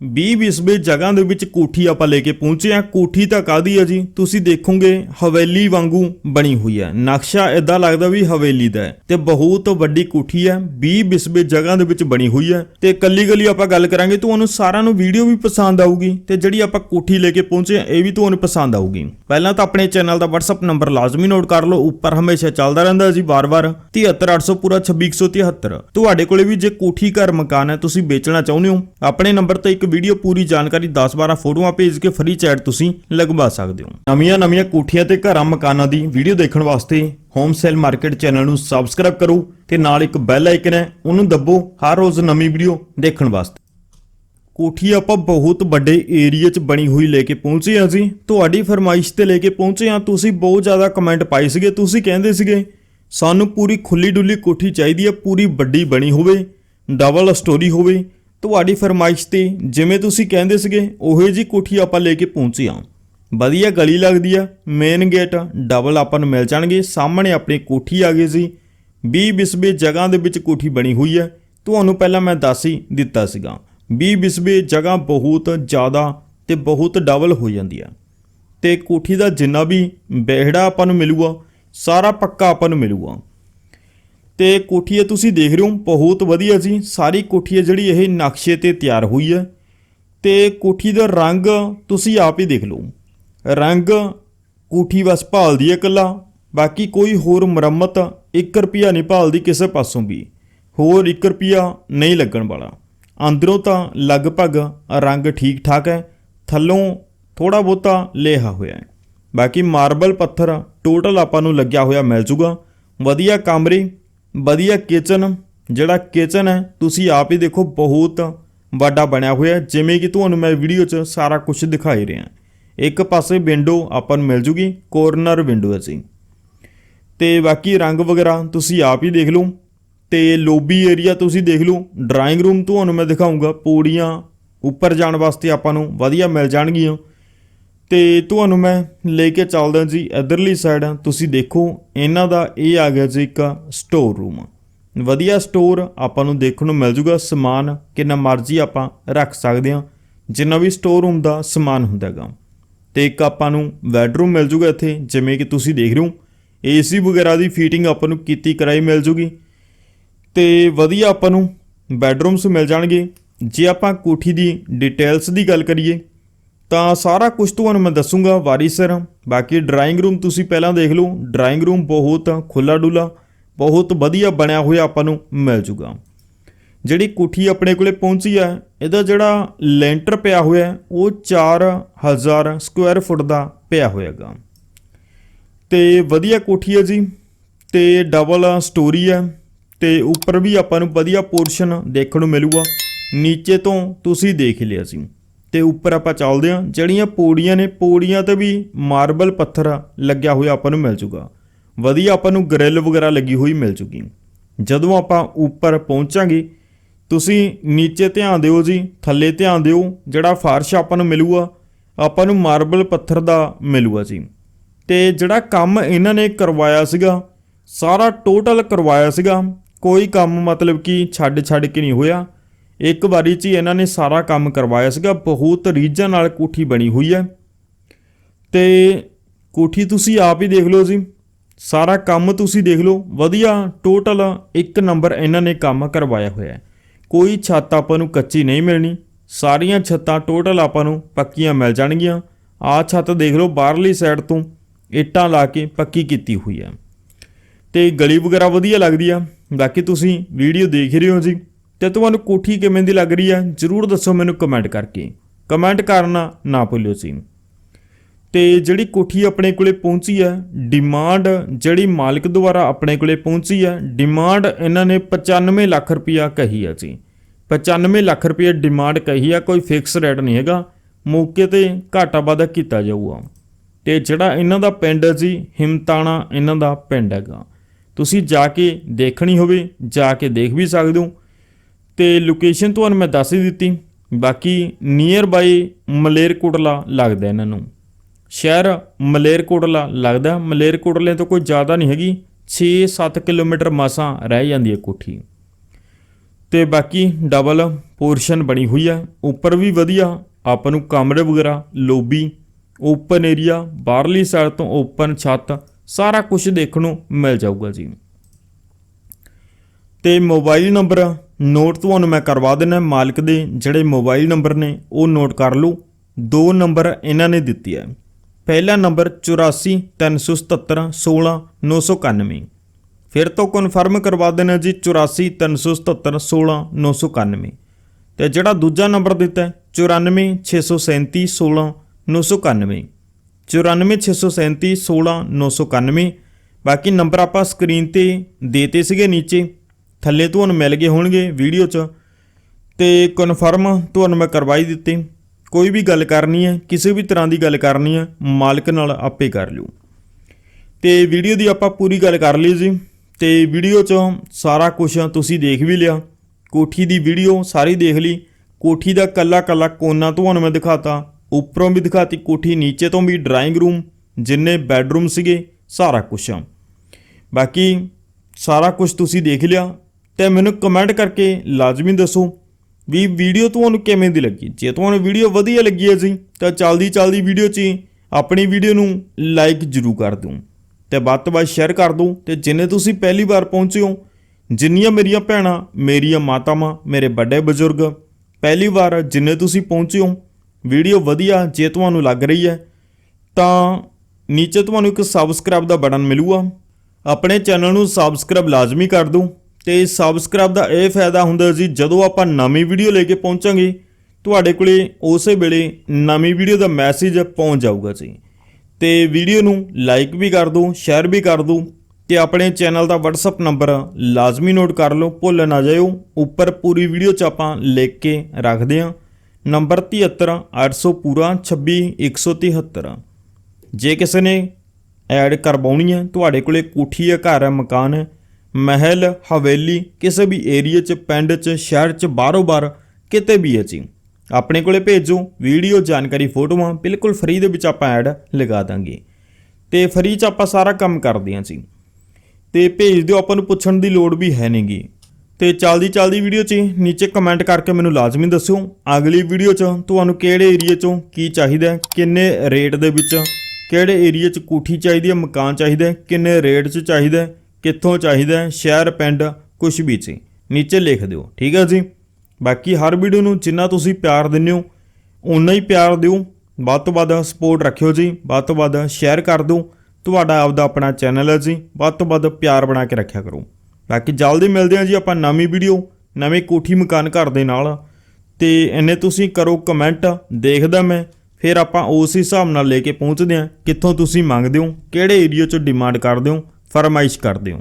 20 ਬਿਸਬੇ ਜਗ੍ਹਾ ਦੇ ਵਿੱਚ ਕੋਠੀ ਆਪਾਂ ਲੈ ਕੇ ਪਹੁੰਚੇ ਆ ਕੋਠੀ ਤਾਂ ਕਾਦੀ ਆ ਜੀ? ਤੁਸੀਂ ਦੇਖੋਗੇ, ਹਵੇਲੀ ਵਾਂਗੂ ਬਣੀ ਹੋਈ ਹੈ। ਨਕਸ਼ਾ ਇਦਾਂ ਲੱਗਦਾ ਵੀ ਹਵੇਲੀ ਦਾ ਹੈ ਤੇ ਬਹੁਤ ਵੱਡੀ ਕੋਠੀ ਹੈ। 20 ਬਿਸਬੇ ਜਗ੍ਹਾ ਦੇ ਵਿੱਚ ਬਣੀ ਹੋਈ ਹੈ ਤੇ ਕੱਲੀ ਕੱਲੀ ਆਪਾਂ ਗੱਲ ਕਰਾਂਗੇ, ਤੁਹਾਨੂੰ ਸਾਰਿਆਂ ਨੂੰ ਵੀਡੀਓ ਵੀ ਪਸੰਦ ਆਊਗੀ ਤੇ ਜਿਹੜੀ ਆਪਾਂ ਕੋਠੀ ਲੈ ਕੇ ਪਹੁੰਚੇ ਆ ਇਹ ਵੀ ਤੁਹਾਨੂੰ ਪਸੰਦ ਆਊਗੀ। ਪਹਿਲਾਂ ਤਾਂ ਆਪਣੇ ਚੈਨਲ ਦਾ WhatsApp ਨੰਬਰ ਲਾਜ਼ਮੀ ਨੋਟ ਕਰ ਲਓ, ਉੱਪਰ ਹਮੇਸ਼ਾ ਚੱਲਦਾ ਰਹਿੰਦਾ ਜੀ ਵਾਰ-ਵਾਰ। 73800 ਪੂਰਾ 26173 ਤੁਹਾਡੇ ਕੋਲੇ ਵੀ ਜੇ ਕੋਠੀ ਘਰ ਮਕਾਨ ਹੈ, ਤੁਸੀਂ ਵੇਚਣਾ ਚਾਹੁੰਦੇ ਹੋ, ਆਪਣੇ ਨੰਬਰ ਤੇ ਇੱਕ ਵੀਡੀਓ ਪੂਰੀ ਜਾਣਕਾਰੀ 10-12 ਫੋਟੋਆਂ ਭੇਜ ਕੇ ਫ੍ਰੀ ਚੈਟ ਤੁਸੀਂ ਲਗਵਾ ਸਕਦੇ ਹੋ। ਨਵੀਆਂ-ਨਵੀਆਂ ਕੋਠੀਆਂ ਤੇ ਘਰਾਂ ਮਕਾਨਾਂ ਦੀ ਵੀਡੀਓ ਦੇਖਣ ਵਾਸਤੇ ਹੋਮ ਸੇਲ ਮਾਰਕੀਟ ਚੈਨਲ ਨੂੰ ਸਬਸਕ੍ਰਾਈਬ ਕਰੋ ਤੇ ਨਾਲ ਇੱਕ ਬੈਲ ਆਈਕਨ ਹੈ, ਉਹਨੂੰ ਦੱਬੋ ਹਰ ਰੋਜ਼ ਨਵੀਂ ਵੀਡੀਓ ਦੇਖਣ ਵਾਸਤੇ। ਕੋਠੀ ਆਪਾਂ ਬਹੁਤ ਵੱਡੇ ਏਰੀਆ 'ਚ ਬਣੀ ਹੋਈ ਲੈ ਕੇ ਪਹੁੰਚੇ ਹਾਂ ਜੀ। ਤੁਹਾਡੀ ਫਰਮਾਇਸ਼ ਤੇ ਲੈ ਕੇ ਪਹੁੰਚੇ ਹਾਂ। ਤੁਸੀਂ ਬਹੁਤ ਜ਼ਿਆਦਾ ਕਮੈਂਟ ਪਾਏ ਸੀਗੇ, ਤੁਸੀਂ ਕਹਿੰਦੇ ਸੀਗੇ, ਸਾਨੂੰ ਪੂਰੀ ਖੁੱਲੀ ਡੁੱਲੀ ਕੋਠੀ ਚਾਹੀਦੀ ਹੈ, ਪੂਰੀ ਵੱਡੀ ਬਣੀ ਹੋਵੇ ਡਬਲ ਸਟੋਰੀ ਹੋਵੇ ਤੁਹਾਡੀ ਫਰਮਾਇਸ਼ ਤੇ ਜਿਵੇਂ ਤੁਸੀਂ ਕਹਿੰਦੇ ਸੀਗੇ, ਉਹੇ ਜੀ ਕੋਠੀ ਆਪਾਂ ਲੈ ਕੇ ਪਹੁੰਚੇ ਹਾਂ। ਵਧੀਆ ਗਲੀ ਲੱਗਦੀ ਆ ਮੇਨ ਗੇਟ ਡਬਲ ਆਪਾਂ ਨੂੰ ਮਿਲ ਜਾਣਗੇ। ਸਾਹਮਣੇ ਆਪਣੀ ਕੋਠੀ ਆ ਗਈ ਸੀ। 20 ਬਿਸਬੇ ਜਗ੍ਹਾ ਦੇ ਵਿੱਚ ਕੋਠੀ ਬਣੀ ਹੋਈ ਹੈ ਤੁਹਾਨੂੰ ਪਹਿਲਾਂ ਮੈਂ ਦੱਸ ਹੀ ਦਿੱਤਾ ਸੀਗਾ। 20 ਬਿਸਬੇ ਜਗ੍ਹਾ ਬਹੁਤ ਜ਼ਿਆਦਾ ਤੇ ਬਹੁਤ ਡਬਲ ਹੋ ਜਾਂਦੀ ਆ। ਤੇ ਕੋਠੀ ਦਾ ਜਿੰਨਾ ਵੀ ਬਹਿੜਾ ਆਪਾਂ ਨੂੰ ਮਿਲੂਗਾ, ਸਾਰਾ ਪੱਕਾ ਆਪਾਂ ਨੂੰ ਮਿਲੂਗਾ। ਤੇ ਕੋਠੀ ਇਹ ਤੁਸੀਂ ਦੇਖ ਰਹੇ ਹੋ, ਬਹੁਤ ਵਧੀਆ ਜੀ। ਸਾਰੀ ਕੋਠੀ ਹੈ ਜਿਹੜੀ ਇਹ ਨਕਸ਼ੇ ਤੇ ਤਿਆਰ ਹੋਈ ਹੈ। ਤੇ ਕੋਠੀ ਦਾ ਰੰਗ ਤੁਸੀਂ ਆਪ ਹੀ ਦੇਖ ਲਓ। ਰੰਗ ਕੋਠੀ ਬਸ ਭਾਲਦੀ ਹੈ ਇਕੱਲਾ, ਬਾਕੀ ਕੋਈ ਹੋਰ ਮੁਰੰਮਤ 1 ਰੁਪਿਆ ਨਹੀਂ ਭਾਲਦੀ ਕਿਸੇ ਪਾਸੋਂ ਵੀ। ਹੋਰ 1 ਰੁਪਿਆ ਨਹੀਂ ਲੱਗਣ ਵਾਲਾ। ਅੰਦਰੋਂ ਤਾਂ ਲਗਭਗ ਰੰਗ ਠੀਕ ਠਾਕ ਹੈ, ਥੱਲੋਂ ਥੋੜਾ ਬਹੁਤਾ ਲੇਹਾ ਹੋਇਆ ਹੈ। ਬਾਕੀ ਮਾਰਬਲ ਪੱਥਰ ਟੋਟਲ ਆਪਾਂ ਨੂੰ ਲੱਗਿਆ ਹੋਇਆ ਮਿਲ ਜੂਗਾ। ਵਧੀਆ ਕਮਰੇ ਵਧੀਆ ਕਿਚਨ ਜਿਹੜਾ ਕਿਚਨ ਹੈ, ਤੁਸੀਂ ਆਪ ਹੀ ਦੇਖੋ ਬਹੁਤ ਵੱਡਾ ਬਣਿਆ ਹੋਇਆ ਜਿਵੇਂ ਕਿ ਤੁਹਾਨੂੰ ਮੈਂ ਵੀਡੀਓ 'ਚ ਸਾਰਾ ਕੁਝ ਦਿਖਾਈ ਰਿਹਾ। ਇੱਕ ਪਾਸੇ ਵਿੰਡੋ ਆਪਾਂ ਨੂੰ ਮਿਲ ਜੂਗੀ ਕੋਰਨਰ ਵਿੰਡੋ ਹੈ ਜੀ। ਤੇ ਬਾਕੀ ਰੰਗ ਵਗੈਰਾ ਤੁਸੀਂ ਆਪ ਹੀ ਦੇਖ ਲਓ। ਤੇ ਲੋਬੀ ਏਰੀਆ ਤੁਸੀਂ ਦੇਖ ਲਓ। ਡਰਾਇੰਗ ਰੂਮ ਤੁਹਾਨੂੰ ਮੈਂ ਦਿਖਾਉਂਗਾ ਪੌੜੀਆਂ ਉੱਪਰ ਜਾਣ ਵਾਸਤੇ ਆਪਾਂ ਨੂੰ ਵਧੀਆ ਮਿਲ ਜਾਣਗੀਆਂ। ਤੇ ਤੁਹਾਨੂੰ ਮੈਂ ਲੈ ਕੇ ਚੱਲਦਾ ਜੀ ਇਧਰਲੀ ਸਾਈਡ ਤੁਸੀਂ ਦੇਖੋ, ਇਹਨਾਂ ਦਾ ਇਹ ਆ ਗਿਆ ਜੀ ਇੱਕ ਸਟੋਰ ਰੂਮ ਵਧੀਆ ਸਟੋਰ ਆਪਾਂ ਨੂੰ ਦੇਖਣ ਨੂੰ ਮਿਲ ਜੂਗਾ। ਸਮਾਨ ਕਿੰਨਾ ਮਰਜ਼ੀ ਆਪਾਂ ਰੱਖ ਸਕਦੇ ਹਾਂ। ਜਿੰਨਾ ਵੀ ਸਟੋਰ ਰੂਮ ਦਾ ਸਮਾਨ ਹੁੰਦਾ ਹੈਗਾ। ਤੇ ਇੱਕ ਆਪਾਂ ਨੂੰ ਬੈਡਰੂਮ ਮਿਲ ਜੂਗਾ ਇੱਥੇ, ਜਿਵੇਂ ਕਿ ਤੁਸੀਂ ਦੇਖ ਰਹੇ ਹੋ। ਏਸੀ ਵਗੈਰਾ ਦੀ ਫੀਟਿੰਗ ਆਪਾਂ ਨੂੰ ਕੀਤੀ ਕਰਾਈ ਮਿਲ ਜੂਗੀ। ਤੇ ਵਧੀਆ ਆਪਾਂ ਨੂੰ ਬੈਡਰੂਮਸ ਮਿਲ ਜਾਣਗੇ। ਜੇ ਆਪਾਂ ਕੋਠੀ ਦੀ ਡਿਟੇਲਸ ਦੀ ਗੱਲ ਕਰੀਏ ਤਾਂ ਸਾਰਾ ਕੁਝ ਤੁਹਾਨੂੰ ਮੈਂ ਦੱਸੂਗਾ ਵਾਰੀ ਸਿਰ ਬਾਕੀ ਡਰਾਇੰਗ ਰੂਮ ਤੁਸੀਂ ਪਹਿਲਾਂ ਦੇਖ ਲਓ। ਡਰਾਇੰਗ ਰੂਮ ਬਹੁਤ ਖੁੱਲਾ ਡੁੱਲਾ ਬਹੁਤ ਵਧੀਆ ਬਣਿਆ ਹੋਇਆ ਆਪਾਂ ਨੂੰ ਮਿਲ ਜੂਗਾ। ਜਿਹੜੀ ਕੋਠੀ ਆਪਣੇ ਕੋਲੇ ਪਹੁੰਚੀ ਹੈ ਇਹਦਾ ਜਿਹੜਾ ਲੈਂਟਰ ਪਿਆ ਹੋਇਆ ਹੈ, ਉਹ 4000 ਸਕੁਅਰ ਫੁੱਟ ਦਾ ਪਿਆ ਹੋਇਆਗਾ। ਤੇ ਵਧੀਆ ਕੋਠੀ ਹੈ ਜੀ ਤੇ ਡਬਲ ਸਟੋਰੀ ਹੈ ਤੇ ਉੱਪਰ ਵੀ ਆਪਾਂ ਨੂੰ ਵਧੀਆ ਪੋਰਸ਼ਨ ਦੇਖਣ ਨੂੰ ਮਿਲੂਗਾ। ਨੀਚੇ ਤੋਂ ਤੁਸੀਂ ਦੇਖ ਲਿਆ ਸੀ ਤੇ ਉੱਪਰ ਆਪਾਂ ਚੱਲਦੇ ਹਾਂ। ਜਿਹੜੀਆਂ ਪੌੜੀਆਂ ਨੇ, ਪੌੜੀਆਂ ਤੇ ਵੀ ਮਾਰਬਲ ਪੱਥਰ ਲੱਗਿਆ ਹੋਇਆ ਆਪਾਂ ਨੂੰ ਮਿਲ ਜੂਗਾ। ਵਧੀਆ ਆਪਾਂ ਨੂੰ ਗ੍ਰਿਲ ਵਗੈਰਾ ਲੱਗੀ ਹੋਈ ਮਿਲ ਜੂਗੀ। ਜਦੋਂ ਆਪਾਂ ਉੱਪਰ ਪਹੁੰਚਾਂਗੇ, ਤੁਸੀਂ ਨੀਚੇ ਧਿਆਨ ਦਿਓ ਜੀ, ਥੱਲੇ ਧਿਆਨ ਦਿਓ, ਜਿਹੜਾ ਫਾਰਸ਼ ਆਪਾਂ ਨੂੰ ਮਿਲੂਗਾ, ਆਪਾਂ ਨੂੰ ਮਾਰਬਲ ਪੱਥਰ ਦਾ ਮਿਲੂਗਾ ਜੀ। ਤੇ ਜਿਹੜਾ ਕੰਮ ਇਹਨਾਂ ਨੇ ਕਰਵਾਇਆ ਸੀਗਾ, ਸਾਰਾ ਟੋਟਲ ਕਰਵਾਇਆ ਸੀਗਾ, ਕੋਈ ਕੰਮ ਮਤਲਬ ਕਿ ਛੱਡ ਛੱਡ ਕੇ ਨਹੀਂ ਹੋਇਆ। ਇੱਕ ਵਾਰੀ 'ਚ ਹੀ ਇਹਨਾਂ ਨੇ ਸਾਰਾ ਕੰਮ ਕਰਵਾਇਆ ਸੀਗਾ। ਬਹੁਤ ਰੀਝਾਂ ਨਾਲ ਕੋਠੀ ਬਣੀ ਹੋਈ ਹੈ। ਤੇ ਕੋਠੀ ਤੁਸੀਂ ਆਪ ਹੀ ਦੇਖ ਲਓ ਜੀ। ਸਾਰਾ ਕੰਮ ਤੁਸੀਂ ਦੇਖ ਲਓ। ਵਧੀਆ ਟੋਟਲ ਇੱਕ ਨੰਬਰ ਇਹਨਾਂ ਨੇ ਕੰਮ ਕਰਵਾਇਆ ਹੋਇਆ ਹੈ। ਕੋਈ ਛੱਤ ਆਪਾਂ ਨੂੰ ਕੱਚੀ ਨਹੀਂ ਮਿਲਣੀ। ਸਾਰੀਆਂ ਛੱਤਾਂ ਟੋਟਲ ਆਪਾਂ ਨੂੰ ਪੱਕੀਆਂ ਮਿਲ ਜਾਣਗੀਆਂ। ਆਹ ਛੱਤ ਦੇਖ ਲਓ ਬਾਹਰਲੀ ਸਾਈਡ ਤੋਂ ਇੱਟਾਂ ਲਾ ਕੇ ਪੱਕੀ ਕੀਤੀ ਹੋਈ ਹੈ। ਤੇ ਗਲੀ ਵਗੈਰਾ ਵਧੀਆ ਲੱਗਦੀ ਆ। ਬਾਕੀ ਤੁਸੀਂ ਵੀਡੀਓ ਦੇਖ ਰਹੇ ਹੋ ਜੀ। ਤੇ ਤੁਹਾਨੂੰ ਕੋਠੀ ਕਿਵੇਂ ਦੀ ਲੱਗ ਰਹੀ ਹੈ ਜਰੂਰ ਦੱਸੋ ਮੈਨੂੰ ਕਮੈਂਟ ਕਰਕੇ। ਕਮੈਂਟ ਕਰਨਾ ਨਾ ਭੁੱਲਿਓ ਜੀ ਤੇ ਜਿਹੜੀ ਕੋਠੀ ਆਪਣੇ ਕੋਲੇ ਪਹੁੰਚੀ ਹੈ ਡਿਮਾਂਡ ਜਿਹੜੀ ਮਾਲਕ ਦੁਆਰਾ ਆਪਣੇ ਕੋਲੇ ਪਹੁੰਚੀ ਹੈ ਡਿਮਾਂਡ ਇਹਨਾਂ ਨੇ 95 ਲੱਖ ਰੁਪਇਆ ਕਹੀ ਹੈ ਜੀ। 95 ਲੱਖ ਰੁਪਇਆ ਡਿਮਾਂਡ ਕਹੀ ਆ, ਕੋਈ ਫਿਕਸ ਰੇਟ ਨਹੀਂ ਹੈਗਾ। ਮੌਕੇ ਤੇ ਘਾਟਾ ਵਾਧਾ ਕੀਤਾ ਜਾਊਗਾ। ਤੇ ਜਿਹੜਾ ਇਹਨਾਂ ਦਾ ਪਿੰਡ ਹੈ ਜੀ, ਹਿਮਤਾਣਾ ਇਹਨਾਂ ਦਾ ਪਿੰਡ ਹੈਗਾ। ਤੁਸੀਂ ਜਾ ਕੇ ਦੇਖਣੀ ਹੋਵੇ, ਜਾ ਕੇ ਦੇਖ ਵੀ ਸਕਦੇ ਹੋ। ਤੇ ਲੋਕੇਸ਼ਨ ਤੁਹਾਨੂੰ ਮੈਂ ਦੱਸ ਹੀ ਦਿੱਤੀ। ਬਾਕੀ ਨੀਅਰ ਬਾਈ ਮਲੇਰਕੋਟਲਾ ਲੱਗਦਾ ਇਹਨਾਂ ਨੂੰ। ਸ਼ਹਿਰ ਮਲੇਰਕੋਟਲਾ ਲੱਗਦਾ। ਮਲੇਰਕੋਟਲੇ ਤੋਂ ਕੋਈ ਜ਼ਿਆਦਾ ਨਹੀਂ ਹੈਗੀ। 6-7 ਕਿਲੋਮੀਟਰ ਮਾਸਾਂ ਰਹਿ ਜਾਂਦੀ ਹੈ ਕੋਠੀ। ਤੇ ਬਾਕੀ ਡਬਲ ਪੋਰਸ਼ਨ ਬਣੀ ਹੋਈ ਆ ਉੱਪਰ ਵੀ ਵਧੀਆ। ਆਪਾਂ ਨੂੰ ਕਮਰੇ ਵਗੈਰਾ ਲੋਬੀ ਓਪਨ ਏਰੀਆ ਬਾਹਰਲੀ ਸਾਈਡ ਤੋਂ ਓਪਨ ਛੱਤ, ਸਾਰਾ ਕੁਝ ਦੇਖਣ ਨੂੰ ਮਿਲ ਜਾਊਗਾ ਜੀ। ਤੇ ਮੋਬਾਈਲ ਨੰਬਰ ਨੋਟ ਤੁਹਾਨੂੰ ਮੈਂ ਕਰਵਾ ਦਿੰਦਾ ਮਾਲਕ ਦੇ ਜਿਹੜੇ ਮੋਬਾਈਲ ਨੰਬਰ ਨੇ, ਉਹ ਨੋਟ ਕਰ ਲਓ। ਦੋ ਨੰਬਰ ਇਹਨਾਂ ਨੇ ਦਿੱਤੀ ਹੈ। ਪਹਿਲਾ ਨੰਬਰ 8437716991 ਫਿਰ ਤੋਂ ਕਨਫਰਮ ਕਰਵਾ ਦੇਣਾ ਜੀ 8437716991 ਤੇ ਜਿਹੜਾ ਦੂਜਾ ਨੰਬਰ ਦਿੱਤਾ ਹੈ 9467316991 9467316991 ਬਾਕੀ ਨੰਬਰ ਆਪਾਂ ਸਕਰੀਨ ਤੇ ਦੇਤੇ ਸੀਗੇ ਨੀਚੇ। ਥੱਲੇ ਤੁਹਾਨੂੰ ਮਿਲ ਗਏ ਹੋਣਗੇ ਵੀਡੀਓ 'ਚ। ਤੇ ਕਨਫਰਮ ਤੁਹਾਨੂੰ ਮੈਂ ਕਰਵਾਈ ਦਿੱਤੇ। ਕੋਈ ਵੀ ਗੱਲ ਕਰਨੀ ਹੈ, ਕਿਸੇ ਵੀ ਤਰ੍ਹਾਂ ਦੀ ਗੱਲ ਕਰਨੀ ਹੈ, ਮਾਲਕ ਨਾਲ ਆਪੇ ਕਰ ਲਿਓ ਤੇ ਵੀਡੀਓ ਦੀ ਆਪਾਂ ਪੂਰੀ ਗੱਲ ਕਰ ਲਈ ਜੀ ਤੇ ਵੀਡੀਓ 'ਚ ਸਾਰਾ ਕੁਝ ਤੁਸੀਂ ਦੇਖ ਵੀ ਲਿਆ। ਕੋਠੀ ਦੀ ਵੀਡੀਓ ਸਾਰੀ ਦੇਖ ਲਈ। ਕੋਠੀ ਦਾ ਕੱਲਾ ਕੱਲਾ ਕੋਨਾ ਤੁਹਾਨੂੰ ਮੈਂ ਦਿਖਾਤਾ। ਉੱਪਰੋਂ ਵੀ ਦਿਖਾਤੀ, ਕੋਠੀ ਨੀਚੇ ਤੋਂ ਵੀ ਡਰਾਇੰਗ ਰੂਮ ਜਿੰਨੇ ਬੈੱਡਰੂਮ ਸੀਗੇ, ਸਾਰਾ ਕੁਝ ਬਾਕੀ ਸਾਰਾ ਕੁਝ ਤੁਸੀਂ ਦੇਖ ਲਿਆ। ਤੇ ਮੈਨੂੰ ਕਮੈਂਟ ਕਰਕੇ ਲਾਜ਼ਮੀ ਦੱਸੋ ਵੀ ਵੀਡੀਓ ਤੁਹਾਨੂੰ ਕਿਵੇਂ ਦੀ ਲੱਗੀ? ਜੇ ਤੁਹਾਨੂੰ ਵੀਡੀਓ ਵਧੀਆ ਲੱਗੀ ਹੈ ਜੀ, ਤਾਂ ਚਲਦੀ ਚਲਦੀ ਵੀਡੀਓ 'ਚ ਹੀ ਆਪਣੀ ਵੀਡੀਓ ਨੂੰ ਲਾਈਕ ਜ਼ਰੂਰ ਕਰ ਦਿਓ ਤੇ ਵੱਧ ਤੋਂ ਵੱਧ ਸ਼ੇਅਰ ਕਰ ਦਿਓ ਤੇ ਜਿੰਨੇ ਤੁਸੀਂ ਪਹਿਲੀ ਵਾਰ ਪਹੁੰਚੇ ਹੋ, ਜਿੰਨੀਆਂ ਮੇਰੀਆਂ ਭੈਣਾਂ, ਮੇਰੀਆਂ ਮਾਤਾਵਾਂ, ਮੇਰੇ ਵੱਡੇ ਬਜ਼ੁਰਗ, ਪਹਿਲੀ ਵਾਰ ਜਿੰਨੇ ਤੁਸੀਂ ਪਹੁੰਚੇ ਹੋ ਵੀਡੀਓ ਵਧੀਆ ਜੇ ਤੁਹਾਨੂੰ ਲੱਗ ਰਹੀ ਹੈ, ਤਾਂ ਨੀਚੇ ਤੁਹਾਨੂੰ ਇੱਕ ਸਬਸਕ੍ਰਾਈਬ ਦਾ ਬਟਨ ਮਿਲੂਗਾ। ਆਪਣੇ ਚੈਨਲ ਨੂੰ ਸਬਸਕ੍ਰਾਈਬ ਲਾਜ਼ਮੀ ਕਰ ਦਿਓ। ਤੇ ਸਬਸਕ੍ਰਾਈਬ ਦਾ ਇਹ ਫਾਇਦਾ ਹੁੰਦਾ ਜੀ, ਜਦੋਂ ਆਪਾਂ ਨਵੀਂ ਵੀਡੀਓ ਲੈ ਕੇ ਪਹੁੰਚਾਂਗੇ, ਤੁਹਾਡੇ ਕੋਲੇ ਉਸੇ ਵੇਲੇ ਨਵੀਂ ਵੀਡੀਓ ਦਾ ਮੈਸੇਜ ਪਹੁੰਚ ਜਾਊਗਾ ਜੀ। ਤੇ ਵੀਡੀਓ ਨੂੰ ਲਾਈਕ ਵੀ ਕਰ ਦਿਓ ਸ਼ੇਅਰ ਵੀ ਕਰ ਦਿਓ ਤੇ ਆਪਣੇ ਚੈਨਲ ਦਾ WhatsApp ਨੰਬਰ ਲਾਜ਼ਮੀ ਨੋਟ ਕਰ ਲਓ, ਭੁੱਲ ਨਾ ਜਾਇਓ। ਉੱਪਰ ਪੂਰੀ ਵੀਡੀਓ 'ਚ ਆਪਾਂ ਲਿਖ ਕੇ ਰੱਖਦੇ ਹਾਂ। ਨੰਬਰ 73 800 ਪੂਰਾ 26 173 ਜੇ ਕਿਸੇ ਨੇ ਐਡ ਕਰਵਾਉਣੀ ਹੈ, ਤੁਹਾਡੇ ਕੋਲੇ ਕੋਠੀ ਹੈ, ਘਰ ਹੈ, ਮਕਾਨ ਹੈ ਮਹਿਲ, ਹਵੇਲੀ, ਕਿਸੇ ਵੀ ਏਰੀਆ 'ਚ, ਪਿੰਡ 'ਚ, ਸ਼ਹਿਰ 'ਚ, ਬਾਹਰੋਂ ਬਾਹਰ, ਕਿਤੇ ਵੀ ਹੈ ਜੀ। ਆਪਣੇ ਕੋਲੇ ਭੇਜੋ ਵੀਡੀਓ ਜਾਣਕਾਰੀ ਫੋਟੋਆਂ, ਬਿਲਕੁਲ ਫ੍ਰੀ ਦੇ ਵਿੱਚ ਆਪਾਂ ਐਡ ਲਗਾ ਦਾਂਗੇ। ਤੇ ਫ੍ਰੀ 'ਚ ਆਪਾਂ ਸਾਰਾ ਕੰਮ ਕਰਦੇ ਹਾਂ ਜੀ। ਤੇ ਭੇਜ ਦਿਓ ਆਪਾਂ ਨੂੰ ਪੁੱਛਣ ਦੀ ਲੋੜ ਵੀ ਹੈ ਨਹੀਂਗੀ ਤੇ ਚਲਦੀ ਚਲਦੀ ਵੀਡੀਓ 'ਚ ਨੀਚੇ ਕਮੈਂਟ ਕਰਕੇ ਮੈਨੂੰ ਲਾਜ਼ਮੀ ਦੱਸਿਓ, ਅਗਲੀ ਵੀਡੀਓ 'ਚ ਤੁਹਾਨੂੰ ਕਿਹੜੇ ਏਰੀਆ 'ਚੋਂ ਕੀ ਚਾਹੀਦਾ ਕਿੰਨੇ ਰੇਟ ਦੇ ਵਿੱਚ, ਕਿਹੜੇ ਏਰੀਆ 'ਚ ਕੋਠੀ ਚਾਹੀਦੀ ਹੈ, ਮਕਾਨ ਚਾਹੀਦਾ ਕਿੰਨੇ ਰੇਟ 'ਚ ਚਾਹੀਦਾ ਕਿੱਥੋਂ ਚਾਹੀਦਾ ਸ਼ਹਿਰ, ਪਿੰਡ ਕੁਝ ਵੀ ਸੀ ਨੀਚੇ ਲਿਖ ਦਿਓ, ਠੀਕ ਹੈ ਜੀ? ਬਾਕੀ ਹਰ ਵੀਡੀਓ ਨੂੰ ਜਿੰਨਾ ਤੁਸੀਂ ਪਿਆਰ ਦਿੰਦੇ ਹੋ ਉਨਾ ਹੀ ਪਿਆਰ ਦਿਓ। ਵੱਧ ਤੋਂ ਵੱਧ ਸਪੋਰਟ ਰੱਖਿਓ ਜੀ। ਵੱਧ ਤੋਂ ਵੱਧ ਸ਼ੇਅਰ ਕਰ ਦਿਓ। ਤੁਹਾਡਾ ਆਪਦਾ ਆਪਣਾ ਚੈਨਲ ਹੈ ਜੀ। ਵੱਧ ਤੋਂ ਵੱਧ ਪਿਆਰ ਬਣਾ ਕੇ ਰੱਖਿਆ ਕਰੋ। ਬਾਕੀ ਜਲਦੀ ਮਿਲਦੇ ਹਾਂ ਜੀ ਆਪਾਂ ਨਵੀਂ ਵੀਡੀਓ, ਨਵੇਂ ਕੋਠੀ ਮਕਾਨ ਘਰ ਦੇ ਨਾਲ। ਤੇ ਇੰਨੇ ਤੁਸੀਂ ਕਰੋ ਕਮੈਂਟ ਦੇਖਦਾ ਮੈਂ। ਫਿਰ ਆਪਾਂ ਉਸ ਹਿਸਾਬ ਨਾਲ ਲੈ ਕੇ ਪਹੁੰਚਦੇ ਹਾਂ। ਕਿੱਥੋਂ ਤੁਸੀਂ ਮੰਗਦੇ ਹੋ? ਕਿਹੜੇ ਏਰੀਆ 'ਚੋਂ ਡਿਮਾਂਡ ਕਰਦੇ ਹੋ? ਫਰਮਾਇਸ਼ ਕਰਦੇ ਹੋ